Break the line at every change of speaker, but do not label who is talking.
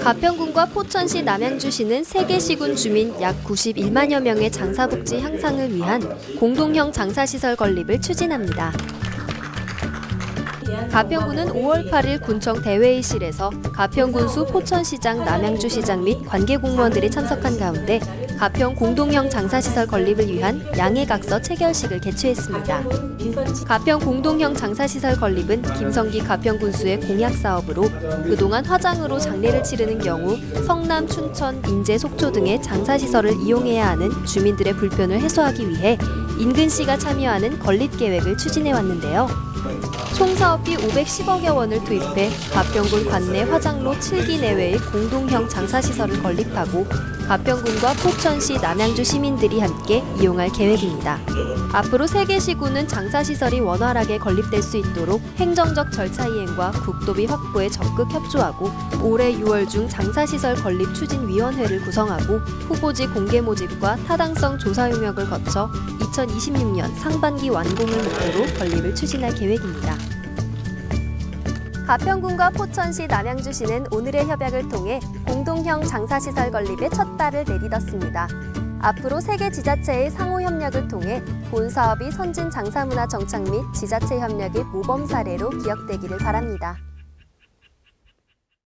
가평군과 포천시 남양주시는 세계 시군 주민 약 91만여 명의 장사복지 향상을 위한 공동형 장사시설 건립을 추진합니다. 가평군은 5월 8일 군청 대회의실에서 가평군수 포천시장 남양주시장 및 관계 공무원들이 참석한 가운데 가평 공동형 장사시설 건립을 위한 양해각서 체결식을 개최했습니다. 가평 공동형 장사시설 건립은 김성기 가평군수의 공약 사업으로 그동안 화장으로 장례를 치르는 경우 성남, 춘천, 인제, 속초 등의 장사시설을 이용해야 하는 주민들의 불편을 해소하기 위해 인근시가 참여하는 건립 계획을 추진해 왔는데요. 총 사업비 510억여 원을 투입해 가평군 관내 화장로 7기 내외의 공동형 장사시설을 건립하고 가평군과 포천시 남양주 시민들이 함께 이용할 계획입니다. 앞으로 세계 시군은 장사시설이 원활하게 건립될 수 있도록 행정적 절차 이행과 국도비 확보에 적극 협조하고 올해 6월 중 장사시설 건립 추진위원회를 구성하고 후보지 공개 모집과 타당성 조사 용역을 거쳐 2026년 상반기 완공을 목표로 건립을 추진할 계획입니다. 가평군과 포천시 남양주시는 오늘의 협약을 통해 공동형 장사시설 건립에 첫 발을 내딛었습니다. 앞으로 세계 지자체의 상호 협력을 통해 본 사업이 선진 장사문화 정착 및 지자체 협력의 모범 사례로 기억되기를 바랍니다.